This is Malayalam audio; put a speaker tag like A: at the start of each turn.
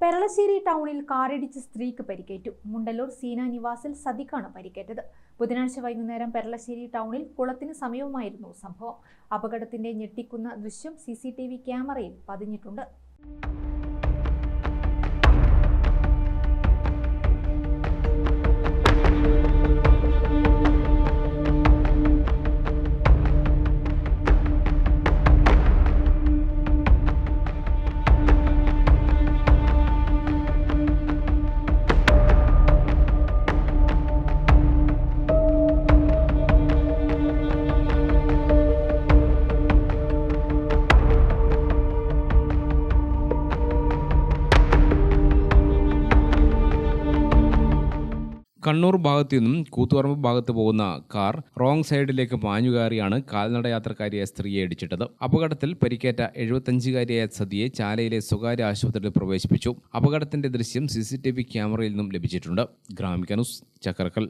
A: പെരളശ്ശേരി ടൗണിൽ കാറിടിച്ച് സ്ത്രീക്ക് പരിക്കേറ്റു. മുണ്ടല്ലൂർ സീന നിവാസിൽ സദിഖാണ് പരിക്കേറ്റത്. ബുധനാഴ്ച വൈകുന്നേരം പെരളശ്ശേരി ടൗണിൽ കുളത്തിന് സമീപമായിരുന്നു സംഭവം. അപകടത്തിന്റെ ഞെട്ടിക്കുന്ന ദൃശ്യം സി ക്യാമറയിൽ പതിഞ്ഞിട്ടുണ്ട്.
B: കണ്ണൂർ ഭാഗത്തു നിന്നും കൂത്തുപറമ്പ് ഭാഗത്ത് പോകുന്ന കാർ റോങ് സൈഡിലേക്ക് പാഞ്ഞുകയറിയാണ് കാൽനട യാത്രക്കാരിയെ സ്ത്രീയെ ഇടിച്ചിട്ടത്. അപകടത്തിൽ പരിക്കേറ്റ എഴുപത്തഞ്ചുകാരിയായ സതിയെ ചാലയിലെ സ്വകാര്യ ആശുപത്രിയിൽ പ്രവേശിപ്പിച്ചു. അപകടത്തിന്റെ ദൃശ്യം സി ക്യാമറയിൽ നിന്നും ലഭിച്ചിട്ടുണ്ട്. ഗ്രാമിക ചക്കരക്കൽ